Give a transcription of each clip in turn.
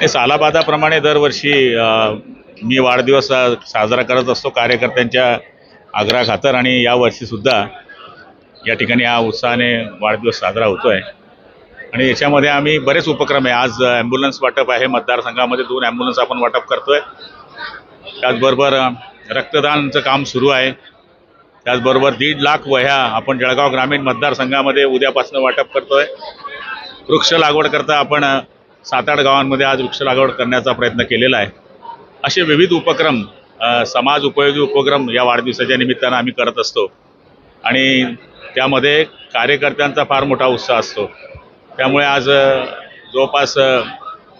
हे सालाबादाप्रमाणे दरवर्षी मी वाढदिवस साजरा करत असतो कार्यकर्त्यांच्या आग्रहाखातर आणि यावर्षीसुद्धा या ठिकाणी हा उत्साहाने वाढदिवस साजरा होतो आहे आणि याच्यामध्ये आम्ही बरेच उपक्रम आहे. आज ॲम्ब्युलन्स वाटप आहे. मतदारसंघामध्ये दोन ॲम्ब्युलन्स आपण वाटप करतो आहे त्याचबरोबर रक्तदानचं काम सुरू आहे. त्याचबरोबर दीड लाख वह्या आपण जळगाव ग्रामीण मतदारसंघामध्ये उद्यापासून वाटप करतो आहे वृक्ष लागवड करता आपण सात आठ गावांमध्ये आज वृक्ष लागवड करण्याचा प्रयत्न केलेला आहे. असे विविध उपक्रम समाज उपयोगी उपक्रम या वाढदिवसाच्या निमित्तानं आम्ही करत असतो. आणि त्यामध्ये कार्यकर्त्यांचा फार मोठा उत्साह असतो. त्यामुळे आज जवळपास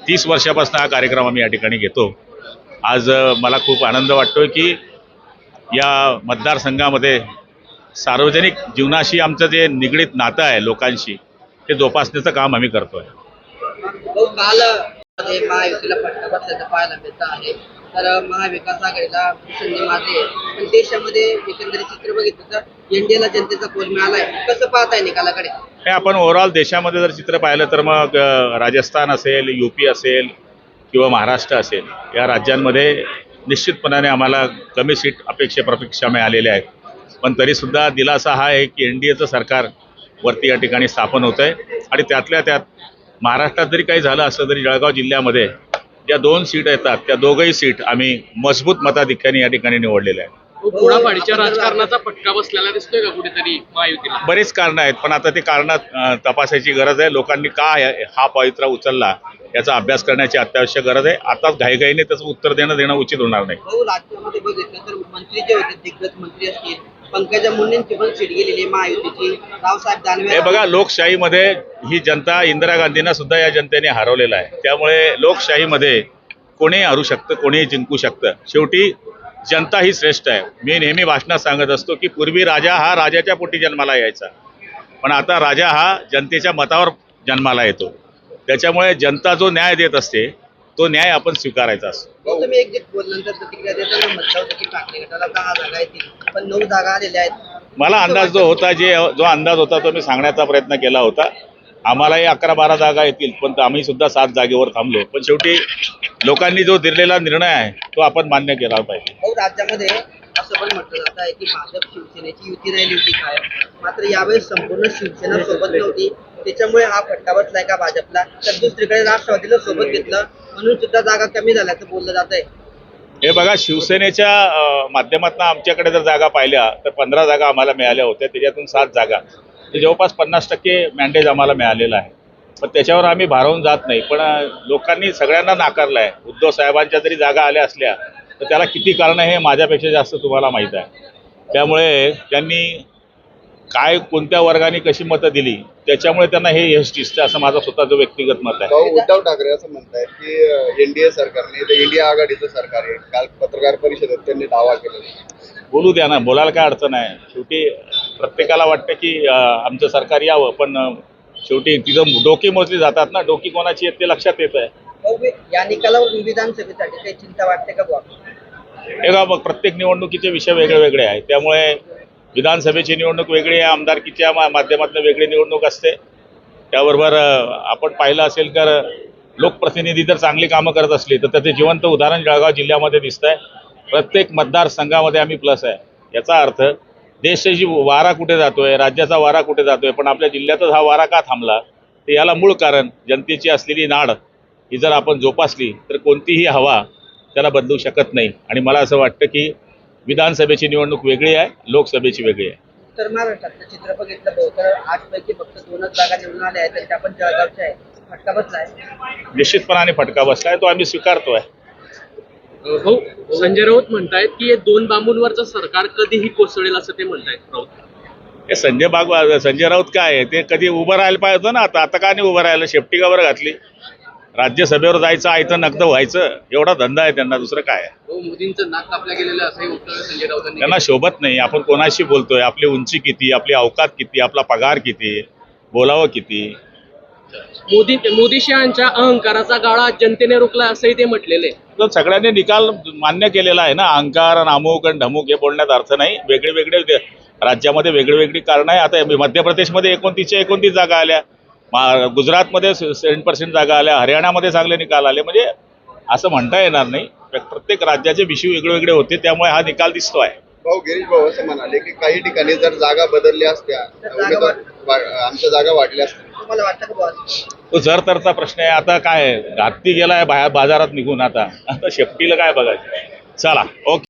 तीस वर्षापासून हा कार्यक्रम आम्ही या ठिकाणी घेतो. आज मला खूप आनंद वाटतो की या मतदारसंघामध्ये सार्वजनिक जीवनाशी आमचं जे निगडीत नातं आहे लोकांशी ते जोपासण्याचं काम आम्ही करतो आहे भाऊ काल मध्ये महायुतीला फटका बसल्याचं पाहायला मिळत आहे. तर महाविकास आघाडीला संधी मारली आहे. पण देशामध्ये एकंदरीत चित्र बघितलं तर एनडीएला जनतेचा कोल मिळालाय. कसं पाहताय निकालाकडे? हे आपण ओव्हरऑल देशामध्ये जर चित्र पाहिलं तर मग राजस्थान असेल यू असेल किंवा महाराष्ट्र असेल या राज्यांमध्ये निश्चितपणाने आम्हाला कमी सीट अपेक्षेप्रपेक्षा मिळालेल्या आहेत पण तरीसुद्धा दिलासा हा आहे की एन डी एचं सरकार वरती या ठिकाणी स्थापन होतं आहे आणि त्यातल्या त्यात महाराष्ट्रात जरी काही झालं असलं तरी जळगाव जिल्ह्यामध्ये ज्या दोन सीट येतात त्या दोघंही सीट आम्ही मजबूत मताधिक्याने या ठिकाणी निवडलेल्या आहेत. पुढापाडीच्या राजकारणाचा फटका बसलेला दिसतोय का कुठेतरी महायुतीला? बरेच कारणं आहेत पण आता ते कारणं तपासायची गरज आहे. लोकांनी का हा पवित्रा उचलला याचा अभ्यास करण्याची अत्यावश्यक गरज आहे. आताच घाईघाईने त्याचं उत्तर देणं देणं उचित होणार नाही. भाऊ राज्यामध्ये बघितलं तर मंत्री जे होते दिग्गज मंत्री असतील. पंकजा मुंडेंची पण सीट गेलेली महायुतीची. रावसाहेब दानवे हे बघा लोकशाहीमध्ये ही जनता इंदिरा गांधींना सुद्धा या जनतेने हरवलेलं आहे. त्यामुळे लोकशाहीमध्ये कोणीही हरू शकतं कोणीही जिंकू शकतं. शेवटी जनता ही श्रेष्ठ आहे. मी नेहमी भाषणात सांगत असतो की पूर्वी राजा हा राजाच्या पोटी जन्माला यायचा. पण आता राजा हा जनतेच्या मतावर जन्माला येतो. त्याच्यामुळे जनता जो न्याय देत असते तो न्याय आपण स्वीकारायचा असतो. तुम्ही एक मला अंदाज जो होता जे जो अंदाज होता तो मी सांगण्याचा प्रयत्न केला होता. आम्हालाही अकरा बारा जागा येतील पण आम्ही सुद्धा सात जागेवर थांबलो. पण शेवटी लोकांनी जो दिलेला निर्णय आहे तो आपण मान्य केला पाहिजे. राज्यामध्ये असं पण म्हटलं जात आहे की भाजप शिवसेनेची युती राहिली होती काय मात्र यावेळेस संपूर्ण शिवसेना सोबत नव्हती. त्याच्यामुळे हा फटका बसलाय का भाजपला? तर दुसरीकडे राष्ट्रवादीला सोबत घेतलं म्हणून सुद्धा जागा कमी झाल्याचं बोललं जात आहे. हे बघा शिवसेनेच्या माध्यमातून आमच्याकडे जर जागा पाहिल्या तर पंधरा जागा आम्हाला मिळाल्या होत्या. त्याच्यातून सात जागा. ते जवळपास पन्नास टक्के मॅन्डेज आम्हाला मिळालेलं आहे. पण त्याच्यावर आम्ही भारावून जात नाही. पण लोकांनी सगळ्यांना नाकारलं आहे उद्धव साहेबांच्या जरी जागा आल्या असल्या तर त्याला किती कारणं हे माझ्यापेक्षा जास्त तुम्हाला माहीत आहे. त्यामुळे त्यांनी काय कोणत्या वर्गाने कशी मतं दिली त्याच्यामुळे त्यांना हे यश दिसतं असं माझं स्वतःचं व्यक्तिगत मत आहे. उद्धव ठाकरे असं म्हणतायत की एनडीए सरकारने ते इंडिया आघाडीचं सरकार आहे. काल पत्रकार परिषदेत त्यांनी दावा केला बोलू द्या ना बोलायला काय अडचण आहे. शेवटी प्रत्येकाला वाटतं की आमचं सरकार यावं पण शेवटी तिथं डोकी मोजली जातात ना. डोकी कोणाची आहेत ते लक्षात येत आहे. या निकालावर विधानसभेसाठी काही चिंता वाटते का हे का मग प्रत्येक निवडणुकीचे विषय वेगळे वेगळे आहेत. त्यामुळे विधानसभेची निवडणूक वेगळी आहे आमदारकीच्या माध्यमातून वेगळी निवडणूक असते. त्याबरोबर आपण पाहिलं असेल तर लोकप्रतिनिधी जर चांगली कामं करत असली तर त्याचे जिवंत उदाहरण जळगाव जिल्ह्यामध्ये दिसत आहे प्रत्येक मतदारसंघामध्ये आम्ही प्लस आहे. याचा अर्थ देशाची वारा कुठे जातोय राज्याचा वारा कुठे जातोय पण आपल्या जिल्ह्यातच हा वारा का थांबला? तर याला मूळ कारण जनतेची असलेली नाड ही जर आपण जोपासली तर कोणतीही हवा त्याला बदलू शकत नाही. आणि मला असं वाटतं की विधानसभेची निवडणूक वेगळी आहे लोकसभेची वेगळी आहे. उत्तर महाराष्ट्रातलं चित्र बघितलं तर आजपैकी फक्त दोनच जागा निवडून आल्या आहेत जळगावच्या आहे. फटका बसलाय. निश्चितपणाने फटका बसलाय तो आम्ही स्वीकारतोय. भाऊ संजय राऊत म्हणतायत की हे दोन बांबूंवरचं सरकार कधीही कोसळेल असं ते म्हणतायत राऊत. हे संजय बाग संजय राऊत काय आहे? ते कधी उभं राहायला पाहिजे होतं ना? आता आता का नाही उभं राहायला शेपटी का बरं घातली? राज्यसभेवर जायचं आयतं नकद व्हायचं. एवढा धंदा आहे त्यांना. दुसरं काय आहे? भाऊ मोदींचं नाक कापल्या गेलेलं असंही संजय राऊतांनी त्यांना शोभत नाही. आपण कोणाशी बोलतोय? आपली उंची किती? आपली अवकात किती? आपला पगार किती? बोलावं किती. मोदी मोदी शहांच्या अहंकाराचा गाळा जनतेने रोखला असंही ते म्हटलेले. तर सगळ्यांनी निकाल मान्य केलेला आहे ना अहंकार आणि अमुक आणि ढमुक हे बोलण्यात अर्थ नाही. वेगळे वेगळे राज्यामध्ये वेगळी वेगळी कारणं आहे. आता मध्य प्रदेशमध्ये एकोणतीसच्या एकोणतीस जागा आल्या. मा गुजरातमध्ये सेवन पर्सेंट जागा आल्या. हरियाणामध्ये चांगले निकाल आले. म्हणजे असं म्हणता येणार नाही. प्रत्येक राज्याचे विषय वेगळे वेगळे होते. त्यामुळे हा निकाल दिसतो आहे. भाऊ गिरीश भाऊ असं म्हणाले की काही ठिकाणी जर जागा बदलल्या असत्या आमच्या जागा वाढल्या असत्या. तुम्हाला वाटतं का तो जर तरचा प्रश्न आहे आता काय घाती गेलाय बाहेर बाजारात निघून आता. आता शेपटीला काय बघायचं? चला ओके.